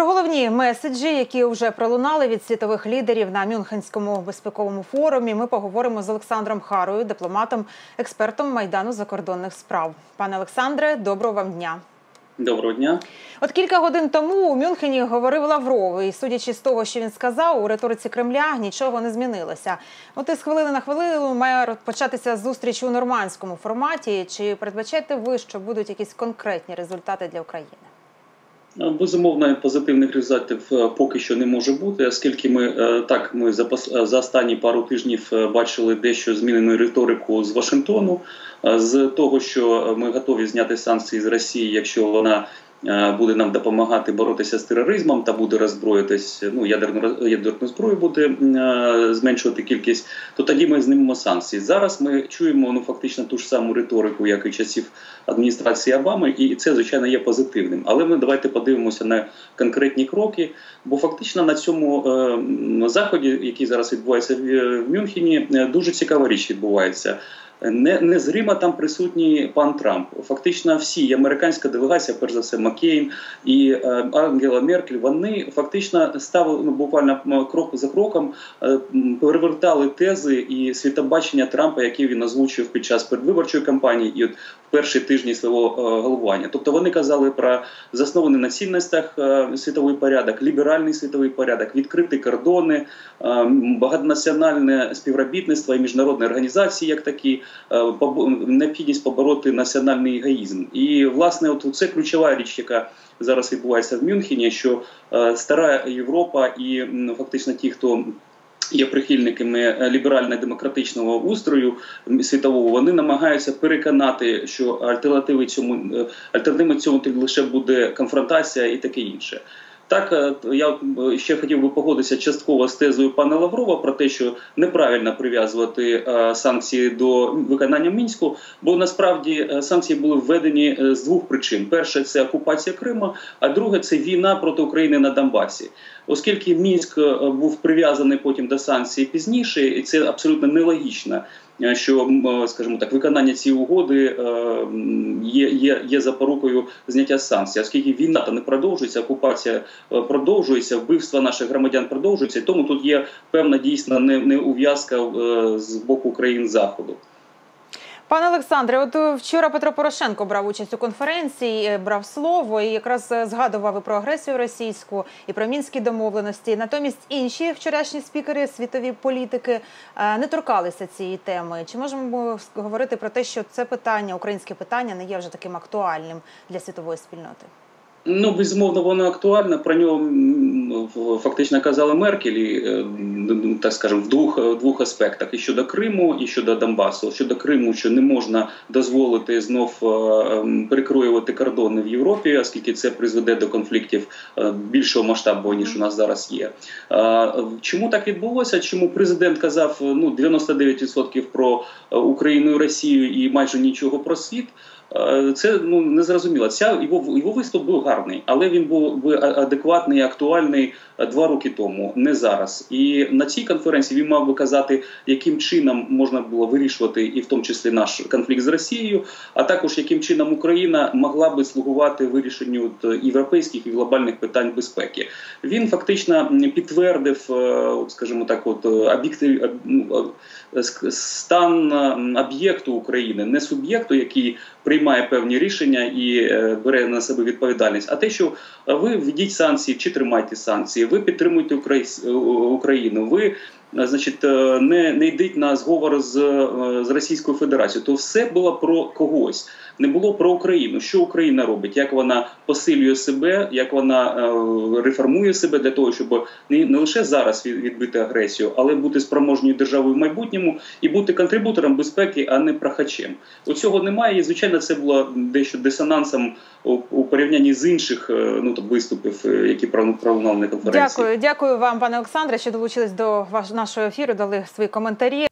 Про головні меседжі, які вже пролунали від світових лідерів на Мюнхенському безпековому форумі, ми поговоримо з Олександром Харою, дипломатом, експертом майдану закордонних справ. Пане Олександре, доброго вам дня. Доброго дня. От кілька годин тому у Мюнхені говорив Лавров, і судячи з того, що він сказав, у риториці Кремля нічого не змінилося. От із хвилини на хвилину має початися зустріч у нормандському форматі. Чи передбачаєте ви, що будуть якісь конкретні результати для України? Безумовно, позитивних результатів поки що не може бути, оскільки ми так ми за за останні пару тижнів бачили дещо змінену риторику з Вашингтону, з того, що ми готові зняти санкції з Росії, якщо вона Е, буде нам допомагати боротися з тероризмом та буде роззброїтись, ну ядерну ядерну зброю буде е, зменшувати кількість, то тоді ми знімемо санкції. Зараз ми чуємо ну фактично ту ж саму риторику, як і часів адміністрації Обами, і це звичайно є позитивним. Але ми давайте подивимося на конкретні кроки. Бо фактично на цьому е, заході, який зараз відбувається в Мюнхені, дуже цікава річ відбувається. Не не незримо там присутній пан Трамп. Фактично, всі і американська делегація, перш за все, Маккейн і е, Ангела Меркель. Вони фактично ставили ну, буквально крок за кроком, е, перевертали тези і світобачення Трампа, які він озвучив під час передвиборчої кампанії, і от в перші тижні свого е, головування. Тобто вони казали про заснований на цінностях е, світовий порядок, ліберальний світовий порядок, відкриті кордони, е, багатонаціональне співробітництво і міжнародні організації, як такі. Е, необхідність побороти національний егоїзм. І власне, от це ключова річ, яка зараз відбувається в Мюнхені, що е, стара Європа і фактично ті, хто Є прихильниками е, ліберально-демократичного устрою світового, вони намагаються переконати, що альтернативи цьому альтернативи цьому лише буде конфронтація і таке інше. Так е, я е, ще хотів би погодитися частково з тезою пана Лаврова про те, що неправильно прив'язувати е, санкції до виконання мінську, бо насправді санкції були введені з двох причин: перше це окупація Криму, а друге це війна проти України на Донбасі. Оскільки мінськ був прив'язаний потім до санкцій пізніше, і це абсолютно нелогічно. Е, що е, скажімо так, виконання цієї угоди е, є є, є запорукою зняття санкцій, оскільки війна та не продовжується, окупація продовжується, вбивства наших громадян продовжуються, тому тут є певна дійсна не, не ув'язка з боку країн заходу. Пане Олександре, от е, вчора Петро Порошенко брав участь у конференції, е, брав слово і якраз е, згадував і про агресію російську, і про мінські домовленості. Натомість інші вчорашні спікери світові політики не торкалися цієї теми. Чи можемо говорити про те, що це питання, українське питання, не є вже таким актуальним для світової спільноти? Ну, безумовно, воно актуальне. Про нього фактично казала Меркель, і, е, так скажемо, в двох в двох аспектах: і щодо Криму, і щодо Донбасу. Щодо Криму, що не можна дозволити знов е, перекроювати кордони в Європі, оскільки це призведе до конфліктів е, більшого масштабу ніж у нас зараз є. Чому так відбулося? Чому президент казав ну 99% про Україну і Росію і майже нічого про світ? Е, це ну не зрозуміло. Ця його його виступ був гарний, але він був адекватний, і актуальний е, два роки тому, не зараз. І на цій конференції він мав би казати, яким чином можна було вирішувати, і в тому числі наш конфлікт з Росією, а також яким чином Україна могла би слугувати вирішенню європейських і глобальних питань безпеки. Він фактично підтвердив, е, скажімо так, от об'єкти ну, стан об'єкту України, не суб'єкту, який приймає певні рішення і е, бере на себе відповідальність. А те, що ви введіть санкції чи тримайте санкції, ви підтримуєте Україну, ви значить, е, не не йдіть на зговор з е, з Російською Федерацією. То все було про когось, не було про Україну. Що Україна робить? Як вона посилює себе, як вона е, реформує себе для того, щоб не, не лише зараз відбити агресію, але бути спроможною державою в майбутньому і бути контрибутором безпеки, а не прохачем. Оцього немає. І звичайно, це було дещо дисонансом у, у порівнянні з інших ну то виступів, які пролунали на конференції. Дякую, дякую вам, пане Олександре, що долучились до вашого нашого ефіру дали свої коментарі.